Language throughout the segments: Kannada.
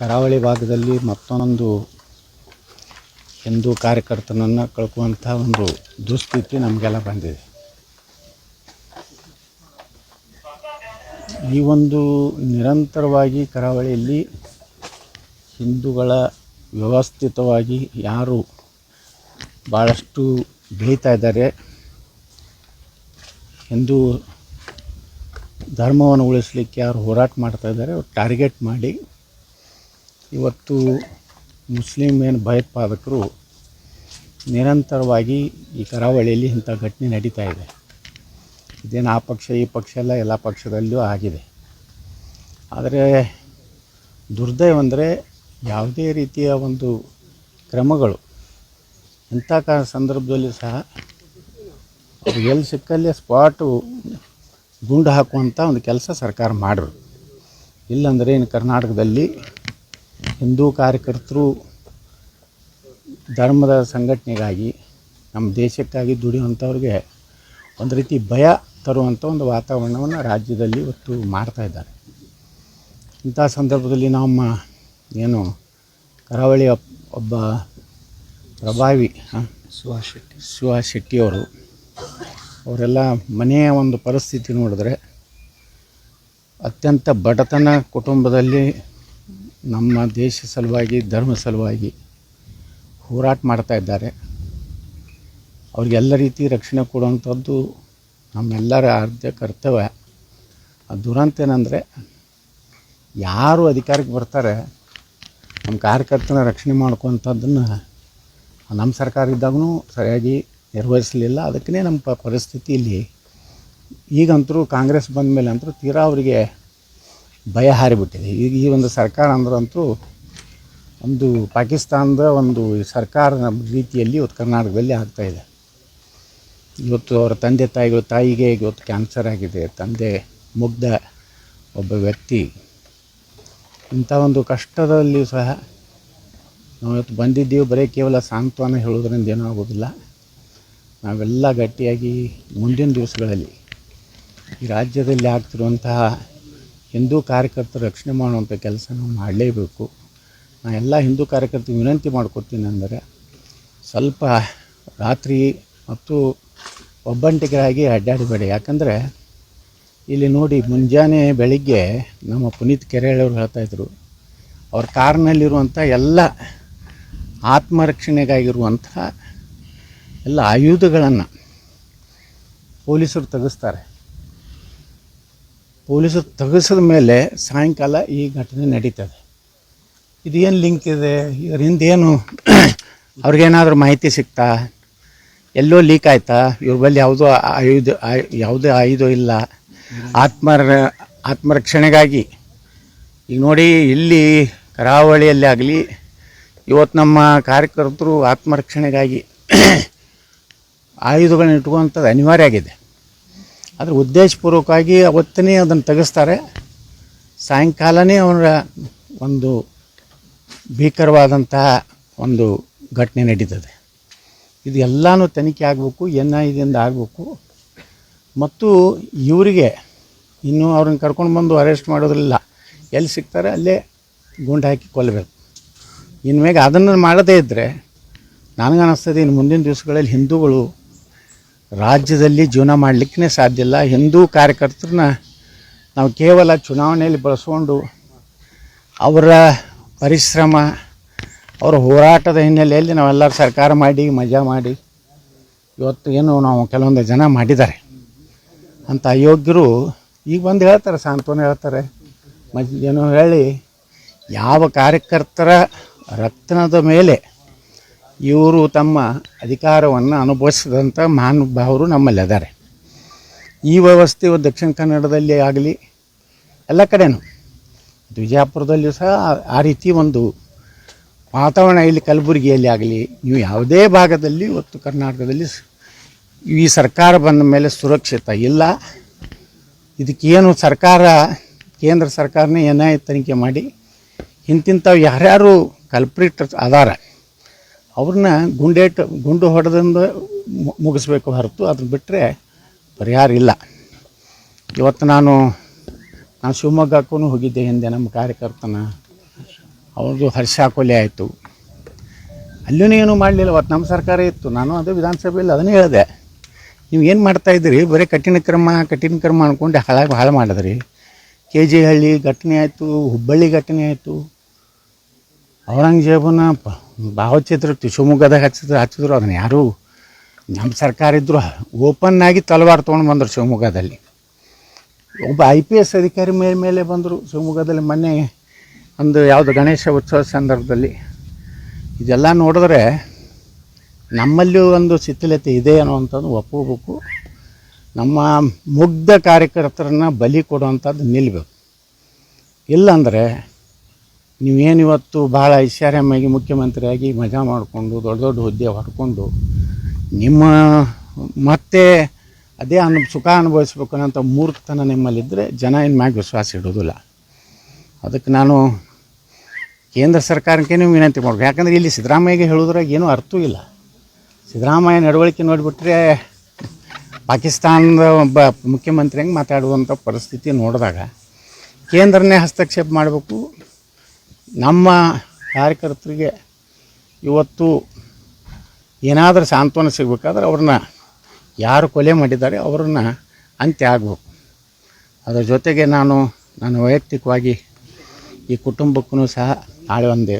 ಕರಾವಳಿ ಭಾಗದಲ್ಲಿ ಮತ್ತೊಂದು ಹಿಂದೂ ಕಾರ್ಯಕರ್ತನನ್ನು ಕಳ್ಕುವಂಥ ಒಂದು ದುಸ್ಥಿತಿ ನಮಗೆಲ್ಲ ಬಂದಿದೆ. ಈ ಒಂದು ನಿರಂತರವಾಗಿ ಕರಾವಳಿಯಲ್ಲಿ ಹಿಂದೂಗಳ ವ್ಯವಸ್ಥಿತವಾಗಿ ಯಾರು ಭಾಳಷ್ಟು ಬೆಳೀತಾ ಇದ್ದಾರೆ. ಹಿಂದೂ ಧರ್ಮವನ್ನು ಉಳಿಸ್ಲಿಕ್ಕೆ ಯಾರು ಹೋರಾಟ ಮಾಡ್ತಾ ಇದ್ದಾರೆ, ಅವ್ರು ಟಾರ್ಗೆಟ್ ಮಾಡಿ ಇವತ್ತು ಮುಸ್ಲಿಂ ಏನು ಭಯೋತ್ಪಾದಕರು ನಿರಂತರವಾಗಿ ಈ ಕರಾವಳಿಯಲ್ಲಿ ಇಂಥ ಘಟನೆ ನಡೀತಾ ಇದೆ. ಇದೇನು ಆ ಪಕ್ಷ, ಈ ಪಕ್ಷ ಎಲ್ಲ ಎಲ್ಲ ಪಕ್ಷದಲ್ಲೂ ಆಗಿದೆ. ಆದರೆ ದುರ್ದೈವಂದರೆ ಯಾವುದೇ ರೀತಿಯ ಒಂದು ಕ್ರಮಗಳು, ಇಂಥ ಸಂದರ್ಭದಲ್ಲಿ ಸಹ ಎಲ್ಲಿ ಸಿಕ್ಕಲ್ಲೇ ಸ್ಪಾಟು ಗುಂಡು ಹಾಕುವಂಥ ಒಂದು ಕೆಲಸ ಸರ್ಕಾರ ಮಾಡಿರು. ಇಲ್ಲಾಂದರೆ ಇನ್ನು ಕರ್ನಾಟಕದಲ್ಲಿ ಹಿಂದೂ ಕಾರ್ಯಕರ್ತರು ಧರ್ಮದ ಸಂಘಟನೆಗಾಗಿ ನಮ್ಮ ದೇಶಕ್ಕಾಗಿ ದುಡಿಯುವಂಥವ್ರಿಗೆ ಒಂದು ರೀತಿ ಭಯ ತರುವಂಥ ಒಂದು ವಾತಾವರಣವನ್ನು ರಾಜ್ಯದಲ್ಲಿ ಇವತ್ತು ಮಾಡ್ತಾ ಇದ್ದಾರೆ. ಇಂಥ ಸಂದರ್ಭದಲ್ಲಿ ನಮ್ಮ ಏನು ಕರಾವಳಿ ಒಬ್- ಒಬ್ಬ ಪ್ರಭಾವಿ ಸುಹಾಸ್ ಶೆಟ್ಟಿ. ಸುಹಾಸ್ ಶೆಟ್ಟಿಯವರು ಅವರೆಲ್ಲ ಮನೆಯ ಒಂದು ಪರಿಸ್ಥಿತಿ ನೋಡಿದ್ರೆ ಅತ್ಯಂತ ಬಡತನ ಕುಟುಂಬದಲ್ಲಿ ನಮ್ಮ ದೇಶ ಸಲುವಾಗಿ, ಧರ್ಮ ಸಲುವಾಗಿ ಹೋರಾಟ ಮಾಡ್ತಾ ಇದ್ದಾರೆ. ಅವ್ರಿಗೆಲ್ಲ ರೀತಿ ರಕ್ಷಣೆ ಕೊಡುವಂಥದ್ದು ನಮ್ಮೆಲ್ಲರ ಆದ್ಯ ಕರ್ತವ್ಯ. ಆ ದುರಂತ ಏನಂದರೆ, ಯಾರು ಅಧಿಕಾರಕ್ಕೆ ಬರ್ತಾರೆ, ನಮ್ಮ ಕಾರ್ಯಕರ್ತನ ರಕ್ಷಣೆ ಮಾಡ್ಕೊವಂಥದ್ದನ್ನು ನಮ್ಮ ಸರ್ಕಾರ ಇದ್ದಾಗೂ ಸರಿಯಾಗಿ ನಿರ್ವಹಿಸಲಿಲ್ಲ. ಅದಕ್ಕೇ ನಮ್ಮ ಪರಿಸ್ಥಿತಿ ಇಲ್ಲಿ ಈಗಂತರೂ ಕಾಂಗ್ರೆಸ್ ಬಂದ ಮೇಲೆ ಅಂತೂ ತೀರಾ ಅವರಿಗೆ ಭಯ ಹಾರಿಬಿಟ್ಟಿದೆ. ಈಗ ಈ ಒಂದು ಸರ್ಕಾರ ಅಂದ್ರಂತೂ ಒಂದು ಪಾಕಿಸ್ತಾನದ ಒಂದು ಸರ್ಕಾರದ ರೀತಿಯಲ್ಲಿ ಇವತ್ತು ಕರ್ನಾಟಕದಲ್ಲಿ ಆಗ್ತಾಯಿದೆ ಇವತ್ತು ಅವರ ತಂದೆ ತಾಯಿಗಳು, ತಾಯಿಗೆ ಇವತ್ತು ಕ್ಯಾನ್ಸರ್ ಆಗಿದೆ. ತಂದೆ ಮುಗ್ಧ ಒಬ್ಬ ವ್ಯಕ್ತಿ. ಇಂಥ ಒಂದು ಕಷ್ಟದಲ್ಲಿಯೂ ಸಹ ನಾವು ಇವತ್ತು ಬಂದಿದ್ದೀವಿ. ಬರೀ ಕೇವಲ ಸಾಂತ್ವನ ಹೇಳೋದ್ರಿಂದ ಏನೂ ಆಗೋದಿಲ್ಲ. ನಾವೆಲ್ಲ ಗಟ್ಟಿಯಾಗಿ ಮುಂದಿನ ದಿವಸಗಳಲ್ಲಿ ಈ ರಾಜ್ಯದಲ್ಲಿ ಆಗ್ತಿರುವಂತಹ ಹಿಂದೂ ಕಾರ್ಯಕರ್ತರ ರಕ್ಷಣೆ ಮಾಡುವಂಥ ಕೆಲಸ ನಾವು ಮಾಡಲೇಬೇಕು. ನಾ ಎಲ್ಲ ಹಿಂದೂ ಕಾರ್ಯಕರ್ತರಿಗೆ ವಿನಂತಿ ಮಾಡ್ಕೊತೀನಿ ಅಂದರೆ ಸ್ವಲ್ಪ ರಾತ್ರಿ ಮತ್ತು ಒಬ್ಬಂಟಿಗರಾಗಿ ಅಡ್ಡಾಡಬೇಡಿ. ಯಾಕಂದರೆ ಇಲ್ಲಿ ನೋಡಿ ಮುಂಜಾನೆ ಬೆಳಿಗ್ಗೆ ನಮ್ಮ ಪುನೀತ್ ಕೆರೆಯವರು ಹೇಳ್ತಾಯಿದ್ರು ಅವ್ರ ಕಾರ್ನಲ್ಲಿರುವಂಥ ಎಲ್ಲ ಆತ್ಮರಕ್ಷಣೆಗಾಗಿರುವಂಥ ಎಲ್ಲ ಆಯುಧಗಳನ್ನು ಪೊಲೀಸರು ತೆಗೆಸ್ತಾರೆ. ಪೊಲೀಸರು ತೆಗೆಸಿದ ಮೇಲೆ ಸಾಯಂಕಾಲ ಈ ಘಟನೆ ನಡೀತದೆ. ಇದೇನು ಲಿಂಕ್ ಇದೆ? ಇದರಿಂದ ಏನು ಅವ್ರಿಗೇನಾದರೂ ಮಾಹಿತಿ ಸಿಗ್ತಾ ಎಲ್ಲೋ ಲೀಕ್ ಆಯ್ತಾ? ಇವ್ರ ಬಳಿ ಯಾವುದೋ ಆಯುಧ ಆಯು- ಯಾವುದೇ ಆಯುಧ ಇಲ್ಲ. ಆತ್ಮರ, ಆತ್ಮರಕ್ಷಣೆಗಾಗಿ. ಈಗ ನೋಡಿ, ಇಲ್ಲಿ ಕರಾವಳಿಯಲ್ಲಿ ಆಗಲಿ ಇವತ್ತು ನಮ್ಮ ಕಾರ್ಯಕರ್ತರು ಆತ್ಮರಕ್ಷಣೆಗಾಗಿ ಆಯುಧಗಳನ್ನ ಇಟ್ಕೊಳ್ಳುವಂಥದ್ದು ಅನಿವಾರ್ಯ ಆಗಿದೆ. ಆದರೆ ಉದ್ದೇಶಪೂರ್ವಕವಾಗಿ ಅವತ್ತನೇ ಅದನ್ನು ತೆಗೆಸ್ತಾರೆ. ಸಾಯಂಕಾಲನೇ ಅವರ ಒಂದು ಭೀಕರವಾದಂತಹ ಒಂದು ಘಟನೆ ನಡೀತದೆ. ಇದು ಎಲ್ಲನೂ ತನಿಖೆ ಆಗಬೇಕು ಎನ್ ದಿಂದ ಆಗಬೇಕು. ಮತ್ತು ಇವರಿಗೆ ಇನ್ನೂ ಅವ್ರನ್ನ ಕರ್ಕೊಂಡು ಬಂದು ಅರೆಸ್ಟ್ ಮಾಡೋದ್ರಲ್ಲ, ಎಲ್ಲಿ ಸಿಗ್ತಾರೆ ಅಲ್ಲೇ ಗುಂಡು ಹಾಕಿ ಕೊಲ್ಲಬೇಕು ಇನ್ಮೇಲೆ ಅದನ್ನು ಮಾಡದೇ ಇದ್ದರೆ ನನಗನ್ನಿಸ್ತದೆ ಇನ್ನು ಮುಂದಿನ ದಿವಸಗಳಲ್ಲಿ ಹಿಂದೂಗಳು ರಾಜ್ಯದಲ್ಲಿ ಜೀವನ ಮಾಡಲಿಕ್ಕೆ ಸಾಧ್ಯ ಇಲ್ಲ. ಹಿಂದೂ ಕಾರ್ಯಕರ್ತರನ್ನ ನಾವು ಕೇವಲ ಚುನಾವಣೆಯಲ್ಲಿ ಬಳಸ್ಕೊಂಡು ಅವರ ಪರಿಶ್ರಮ, ಅವರ ಹೋರಾಟದ ಹಿನ್ನೆಲೆಯಲ್ಲಿ ನಾವೆಲ್ಲರೂ ಸರ್ಕಾರ ಮಾಡಿ, ಮಜಾ ಮಾಡಿ, ಇವತ್ತು ಏನು ನಾವು ಕೆಲವೊಂದು ಜನ ಮಾಡಿದ್ದಾರೆ. ಅಂತ ಅಯೋಗ್ಯರು ಈಗ ಬಂದು ಹೇಳ್ತಾರೆ, ಸಾಂತ್ವನ ಹೇಳ್ತಾರೆ. ಮಜ್, ಏನೋ ಹೇಳಿ, ಯಾವ ಕಾರ್ಯಕರ್ತರ ರಕ್ತನದ ಮೇಲೆ ಇವರು ತಮ್ಮ ಅಧಿಕಾರವನ್ನು ಅನುಭವಿಸಿದಂಥ ಮಹಾನುಭಾವರು ನಮ್ಮಲ್ಲಿ ಅದಾರೆ. ಈ ವ್ಯವಸ್ಥೆ ದಕ್ಷಿಣ ಕನ್ನಡದಲ್ಲಿ ಆಗಲಿ, ಎಲ್ಲ ಕಡೆನೂ. ವಿಜಯಪುರದಲ್ಲಿಯೂ ಸಹ ಆ- ರೀತಿ ಒಂದು ವಾತಾವರಣ ಇಲ್ಲಿ ಕಲಬುರಗಿಯಲ್ಲಿ ಆಗಲಿ ನೀವು ಯಾವುದೇ ಭಾಗದಲ್ಲಿ ಇವತ್ತು ಕರ್ನಾಟಕದಲ್ಲಿ ಈ ಸರ್ಕಾರ ಬಂದ ಮೇಲೆ ಸುರಕ್ಷಿತ ಇಲ್ಲ. ಇದಕ್ಕೇನು ಸರ್ಕಾರ, ಕೇಂದ್ರ ಸರ್ಕಾರನೇ ಏನೇ ತನಿಖೆ ಮಾಡಿ, ಇಂತಿಂಥವು ಯಾರ್ಯಾರು ಕಲ್ಪ್ರಿಟ್ ಅದಾರ ಅವ್ರನ್ನ ಗುಂಡೇಟ್, ಗುಂಡು ಹೊಡೆದಿಂದ ಮುಗಿಸ್ಬೇಕು ಹೊರತು ಅದನ್ನು ಬಿಟ್ಟರೆ ಪರಿಹಾರ ಇಲ್ಲ. ಇವತ್ತು ನಾನು ನಾನು ಶಿವಮೊಗ್ಗಕ್ಕೂ ಹೋಗಿದ್ದೆ ಹಿಂದೆ ನಮ್ಮ ಕಾರ್ಯಕರ್ತನ. ಅವ್ರದ್ದು ಹರ್ಷ ಕೊಲೆ ಆಯಿತು. ಅಲ್ಲೂ ಏನು ಮಾಡಲಿಲ್ಲ ಅವತ್ತು ನಮ್ಮ ಸರ್ಕಾರ ಇತ್ತು. ನಾನು ಅದೇ ವಿಧಾನಸಭೆಯಲ್ಲಿ ಅದನ್ನೇ ಹೇಳಿದೆ. ನೀವು ಏನು ಮಾಡ್ತಾಯಿದ್ದೀರಿ ಬರೀ ಕಠಿಣ ಕ್ರಮ ಕಠಿಣ ಕ್ರಮ ಅಂದ್ಕೊಂಡು ಹಾಳಾಗಿ, ಹಾಳು ಮಾಡಿದ್ರಿ. ಕೆ ಜಿ ಹಳ್ಳಿ ಘಟನೆ ಆಯಿತು, ಹುಬ್ಬಳ್ಳಿ ಘಟನೆ ಆಯಿತು. ಔರಂಗಜೇಬನ ಪ- ಭಾವಚಿತ್ರ ತಿ- ಶಿವಮೊಗ್ಗದಾಗ ಹಚ್ಚಿದ್ರು ಹಚ್ಚಿದ್ರು ಅದನ್ನು ಯಾರು ನಮ್ಮ ಸರ್ಕಾರ ಇದ್ದರು ಓಪನ್ ಆಗಿ ತಲವಾರು ತೊಗೊಂಡು ಬಂದರು ಶಿವಮೊಗ್ಗದಲ್ಲಿ. ಒಬ್ಬ ಐ ಪಿ ಎಸ್ ಅಧಿಕಾರಿ ಮೇಲೆ ಮೇಲೆ ಬಂದರು ಶಿವಮೊಗ್ಗದಲ್ಲಿ ಮೊನ್ನೆ ಒಂದು ಯಾವುದು ಗಣೇಶ ಉತ್ಸವ ಸಂದರ್ಭದಲ್ಲಿ. ಇದೆಲ್ಲ ನೋಡಿದ್ರೆ ನಮ್ಮಲ್ಲೂ ಒಂದು ಶಿಥಿಲತೆ ಇದೆ ಅನ್ನೋವಂಥದ್ದು ಒಪ್ಪಬೇಕು. ನಮ್ಮ ಮುಗ್ಧ ಕಾರ್ಯಕರ್ತರನ್ನ ಬಲಿ ಕೊಡುವಂಥದ್ದು ನಿಲ್ಲಬೇಕು ಇಲ್ಲಾಂದರೆ ನೀವೇನು ಇವತ್ತು ಭಾಳ ಐಷಾರಾಮಾಗಿ ಮುಖ್ಯಮಂತ್ರಿಯಾಗಿ ಮಜಾ ಮಾಡಿಕೊಂಡು ದೊಡ್ಡ ದೊಡ್ಡ ಹುದ್ದೆ ಹೊಡ್ಕೊಂಡು ನಿಮ್ಮ ಮತ್ತೆ ಅದೇ ಅನು ಸುಖ ಅನುಭವಿಸ್ಬೇಕು ಅನ್ನೋಂಥ ಮೂರ್ಖತನ ನಿಮ್ಮಲ್ಲಿದ್ದರೆ ಜನ ಇನ್ನು ಮ್ಯಾಗ ವಿಶ್ವಾಸ ಇಡೋದಿಲ್ಲ ಅದಕ್ಕೆ ನಾನು ಕೇಂದ್ರ ಸರ್ಕಾರಕ್ಕೆ ನೀವು ವಿನಂತಿ ಮಾಡಬೇಕು. ಯಾಕಂದರೆ ಇಲ್ಲಿ ಸಿದ್ದರಾಮಯ್ಯಗೆ ಹೇಳೋದ್ರಾಗ ಏನೂ ಅರ್ಥವೂ ಇಲ್ಲ. ಸಿದ್ದರಾಮಯ್ಯ ನಡವಳಿಕೆ ನೋಡಿಬಿಟ್ರೆ ಪಾಕಿಸ್ತಾನದ ಒಬ್ಬ ಮುಖ್ಯಮಂತ್ರಿ ಹೆಂಗೆ ಮಾತಾಡುವಂಥ ಪರಿಸ್ಥಿತಿ ನೋಡಿದಾಗ ಕೇಂದ್ರನೇ ಹಸ್ತಕ್ಷೇಪ ಮಾಡಬೇಕು ನಮ್ಮ ಕಾರ್ಯಕರ್ತರಿಗೆ ಇವತ್ತು ಏನಾದರೂ ಸಾಂತ್ವನ ಸಿಗಬೇಕಾದ್ರೆ ಅವ್ರನ್ನ ಯಾರು ಕೊಲೆ ಮಾಡಿದ್ದಾರೆ ಅವ್ರನ್ನ ಅಂತ್ಯ ಆಗಬೇಕು. ಅದರ ಜೊತೆಗೆ ನಾನು ನಾನು ವೈಯಕ್ತಿಕವಾಗಿ ಈ ಕುಟುಂಬಕ್ಕೂ ಸಹ ನಾಳೆ ಒಂದು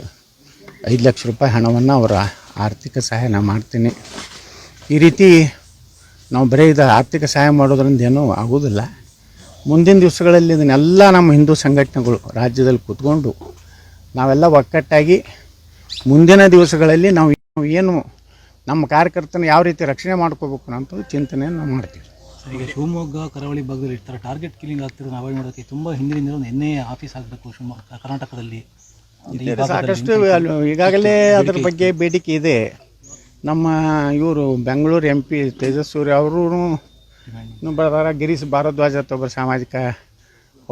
ಐದು ಲಕ್ಷ ರೂಪಾಯಿ ಹಣವನ್ನು ಅವರ ಆರ್ಥಿಕ ಸಹಾಯ ನಾನು ಮಾಡ್ತೀನಿ. ಈ ರೀತಿ ನಾವು ಬರೀ ಇದು ಆರ್ಥಿಕ ಸಹಾಯ ಮಾಡೋದ್ರಿಂದ ಏನೂ ಆಗೋದಿಲ್ಲ ಮುಂದಿನ ದಿವಸಗಳಲ್ಲಿ ಇದನ್ನೆಲ್ಲ ನಮ್ಮ ಹಿಂದೂ ಸಂಘಟನೆಗಳು ರಾಜ್ಯದಲ್ಲಿ ಕೂತ್ಕೊಂಡು ನಾವೆಲ್ಲ ಒಕ್ಕಟ್ಟಾಗಿ ಮುಂದಿನ ದಿವಸಗಳಲ್ಲಿ ನಾವು ಏನು ನಮ್ಮ ಕಾರ್ಯಕರ್ತನ ಯಾವ ರೀತಿ ರಕ್ಷಣೆ ಮಾಡ್ಕೋಬೇಕು ಅಂತ ಚಿಂತನೆಯನ್ನು ನಾವು ಮಾಡ್ತೀವಿ. ಈಗ ಶಿವಮೊಗ್ಗ ಕರಾವಳಿ ಭಾಗದಲ್ಲಿ ಇರ್ತಾರೆ ಟಾರ್ಗೆಟ್ ಕಿಲ್ಲಿಂಗ್ ಆಗ್ತಿರೋದು ಅವಾಯ್ಡ್ ನೋಡೋಕ್ಕೆ ತುಂಬ ಹಿಂದಿನಿಂದ ಒಂದು ಎನ್ ಆಫೀಸ್ ಆಗಬೇಕು ಶಿವಮೊಗ್ಗ ಕರ್ನಾಟಕದಲ್ಲಿ. ಸಾಕಷ್ಟು ಈಗಾಗಲೇ ಅದರ ಬಗ್ಗೆ ಬೇಡಿಕೆ ಇದೆ. ನಮ್ಮ ಇವರು ಬೆಂಗಳೂರು ಎಂ ಪಿ ತೇಜಸ್ಸೂರಿ ಅವರು ಇನ್ನು ಬರ್ದಾರ ಗಿರೀಶ್ ಭಾರದ್ವಾಜ್ ಅಂತ ಒಬ್ಬರು ಸಾಮಾಜಿಕ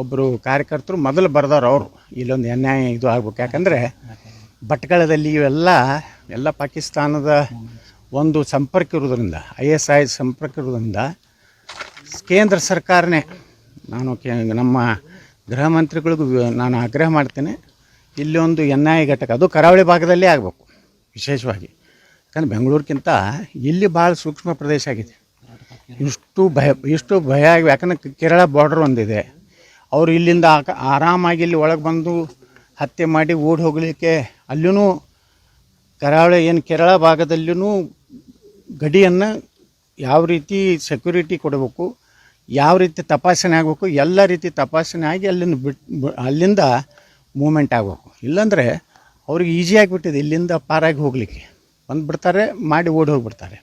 ಒಬ್ಬರು ಕಾರ್ಯಕರ್ತರು ಮೊದಲು ಬರ್ದಾರ ಅವರು. ಇಲ್ಲೊಂದು ಅನ್ಯಾಯ ಇದು ಆಗ್ಬೇಕು. ಯಾಕಂದರೆ ಭಟ್ಕಳದಲ್ಲಿ ಇವೆಲ್ಲ, ಎಲ್ಲ ಪಾಕಿಸ್ತಾನದ ಒಂದು ಸಂಪರ್ಕ ಇರೋದ್ರಿಂದ ಐ ಎಸ್ ಐ ಸಂಪರ್ಕ ಇರೋದ್ರಿಂದ ಕೇಂದ್ರ ಸರ್ಕಾರನೇ, ನಾನು ಕೇ, ನಮ್ಮ ಗೃಹ ಮಂತ್ರಿಗಳಿಗೂ ನಾನು ಆಗ್ರಹ ಮಾಡ್ತೇನೆ ಇಲ್ಲಿ ಒಂದು ಎನ್ ಐ ಘಟಕ, ಅದು ಕರಾವಳಿ ಭಾಗದಲ್ಲೇ ಆಗಬೇಕು, ವಿಶೇಷವಾಗಿ. ಯಾಕಂದ್ರೆ ಬೆಂಗಳೂರಿಗಿಂತ ಇಲ್ಲಿ ಭಾಳ ಸೂಕ್ಷ್ಮ ಪ್ರದೇಶ ಆಗಿದೆ. ಇಷ್ಟು ಭಯ ಇಷ್ಟು ಭಯ, ಯಾಕಂದ್ರೆ ಕೇರಳ ಬಾರ್ಡರ್ ಒಂದಿದೆ. ಅವರು ಇಲ್ಲಿಂದ ಆರಾಮಾಗಿ ಇಲ್ಲಿ ಒಳಗೆ ಬಂದು ಹತ್ಯೆ ಮಾಡಿ ಓಡಿ ಹೋಗಲಿಕ್ಕೆ ಅಲ್ಲೂ ಕರಾವಳಿ, ಏನು ಕೇರಳ ಭಾಗದಲ್ಲೂ ಗಡಿಯನ್ನು ಯಾವ ರೀತಿ ಸೆಕ್ಯೂರಿಟಿ ಕೊಡಬೇಕು, ಯಾವ ರೀತಿ ತಪಾಸಣೆ ಆಗಬೇಕು, ಎಲ್ಲ ರೀತಿ ತಪಾಸಣೆ ಆಗಿ ಅಲ್ಲಿಂದ ಬಿಟ್ಟು ಅಲ್ಲಿಂದ ಮೂಮೆಂಟ್ ಆಗಬೇಕು. ಇಲ್ಲಾಂದರೆ ಅವ್ರಿಗೆ ಈಸಿ ಆಗಿಬಿಟ್ಟಿದೆ ಇಲ್ಲಿಂದ ಪಾರಾಗಿ ಹೋಗಲಿಕ್ಕೆ. ಬಂದುಬಿಡ್ತಾರೆ, ಮಾಡಿ ಓಡಿ ಹೋಗಿಬಿಡ್ತಾರೆ.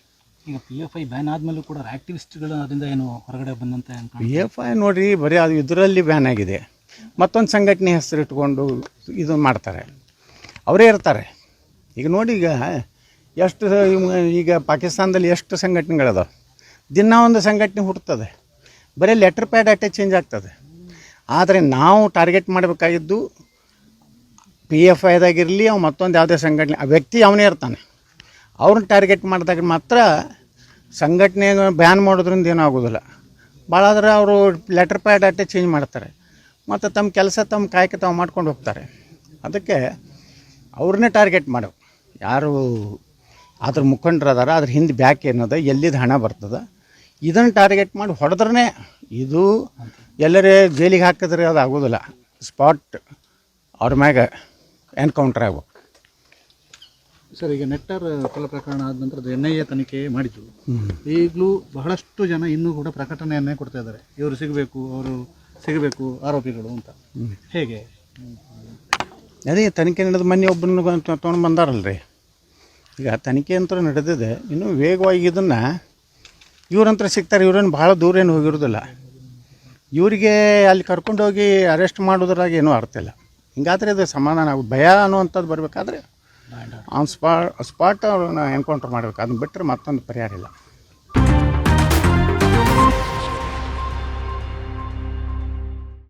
ಈಗ ಪಿ ಎಫ್ ಐ ಬ್ಯಾನ್ ಆದಮೇಲೂ ಕೂಡ ಆಕ್ಟಿವಿಸ್ಟ್ಗಳು ಅದರಿಂದ ಏನು ಹೊರಗಡೆ ಬಂದಂತೆ ಪಿ ಎಫ್ ಐ ನೋಡಿರಿ, ಬರೀ ಅದು ಇದರಲ್ಲಿ ಬ್ಯಾನ್ ಆಗಿದೆ. ಮತ್ತೊಂದು ಸಂಘಟನೆ ಹೆಸರು ಇಟ್ಕೊಂಡು ಇದು ಮಾಡ್ತಾರೆ. ಅವರೇ ಇರ್ತಾರೆ. ಈಗ ನೋಡಿ ಈಗ, ಎಷ್ಟು ಈಗ ಪಾಕಿಸ್ತಾನದಲ್ಲಿ ಎಷ್ಟು ಸಂಘಟನೆಗಳದಾವೆ? ದಿನ ಒಂದು ಸಂಘಟನೆ ಹುಟ್ಟುತ್ತದೆ ಬರೀ ಲೆಟರ್ ಪ್ಯಾಡ್ ಅಟ್ಟೆ ಚೇಂಜ್ ಆಗ್ತದೆ. ಆದರೆ ನಾವು ಟಾರ್ಗೆಟ್ ಮಾಡಬೇಕಾಗಿದ್ದು ಪಿ ಎಫ್ ಐದಾಗಿರಲಿ ಅವು ಮತ್ತೊಂದು ಯಾವುದೇ ಸಂಘಟನೆ, ಆ ವ್ಯಕ್ತಿ ಅವನೇ ಇರ್ತಾನೆ. ಅವ್ರನ್ನ ಟಾರ್ಗೆಟ್ ಮಾಡಿದಾಗ ಮಾತ್ರ ಸಂಘಟನೆ ಬ್ಯಾನ್ ಮಾಡೋದ್ರಿಂದ ಏನೂ ಆಗೋದಿಲ್ಲ ಭಾಳ ಆದರೆ ಅವರು ಲೆಟರ್ ಪ್ಯಾಡ್ ಅಟ್ಟೆ ಚೇಂಜ್ ಮಾಡ್ತಾರೆ. ಮತ್ತು ತಮ್ಮ ಕೆಲಸ ತಮ್ಮ ಕಾಯಕ ತಾವು ಮಾಡ್ಕೊಂಡು ಹೋಗ್ತಾರೆ. ಅದಕ್ಕೆ ಅವ್ರನ್ನೇ ಟಾರ್ಗೆಟ್ ಮಾಡು. ಯಾರು ಅದ್ರ ಮುಖಂಡರು ಅದಾರ ಅದ್ರ ಹಿಂದೆ ಬ್ಯಾಕ್ ಏನದ ಎಲ್ಲಿದ್ದು ಹಣ ಬರ್ತದೆ, ಇದನ್ನು ಟಾರ್ಗೆಟ್ ಮಾಡಿ ಹೊಡೆದ್ರೆ ಇದು ಎಲ್ಲರೇ ಜೈಲಿಗೆ ಹಾಕಿದ್ರೆ ಅದು ಆಗೋದಿಲ್ಲ ಸ್ಪಾಟ್ ಅವ್ರ ಮ್ಯಾಗ ಎನ್ಕೌಂಟ್ರ್ ಆಗ್ಬೇಕು. ಸರ್ ಈಗ ನೆಟ್ಟರ್ ಕೊಲೆ ಪ್ರಕರಣ ಆದ ನಂತರ ಎನ್ ಐ ಎ ತನಿಖೆ ಮಾಡಿತು ಈಗಲೂ ಬಹಳಷ್ಟು ಜನ ಇನ್ನೂ ಕೂಡ ಪ್ರಕಟಣೆಯನ್ನೇ ಕೊಡ್ತಾ ಇದ್ದಾರೆ. ಇವರು ಸಿಗಬೇಕು ಅವರು ಸಿಗಬೇಕು ಆರೋಪಿಗಳು ಅಂತ. ಹೇಗೆ? ಅದೇ ತನಿಖೆ ನಡೆದ ಮೊನ್ನೆ ಒಬ್ಬನ ತೊಗೊಂಡು ಬಂದಾರಲ್ರಿ. ಈಗ ತನಿಖೆ ಅಂತೂ ನಡೆದಿದೆ. ಇನ್ನೂ ವೇಗವಾಗಿ ಇದನ್ನು ಇವ್ರಂತ್ರ ಸಿಗ್ತಾರೆ. ಇವ್ರೇನು ಭಾಳ ದೂರ ಏನು ಹೋಗಿರೋದಿಲ್ಲ ಇವರಿಗೆ ಅಲ್ಲಿ ಕರ್ಕೊಂಡೋಗಿ ಅರೆಸ್ಟ್ ಮಾಡೋದ್ರಾಗ ಏನೂ ಅರ್ಥ ಇಲ್ಲ. ಹಿಂಗಾದ್ರೆ ಇದು ಸಮಾಧಾನ ಭಯ ಅನ್ನುವಂಥದ್ದು ಬರಬೇಕಾದ್ರೆ ಆನ್ ಸ್ಪಾ ಸ್ಪಾಟ್ ಅವ್ರನ್ನ ಎನ್ಕೌಂಟ್ರ್ ಮಾಡಬೇಕು. ಅದನ್ನ ಬಿಟ್ಟರೆ ಮತ್ತೊಂದು ಪರಿಹಾರ ಇಲ್ಲ.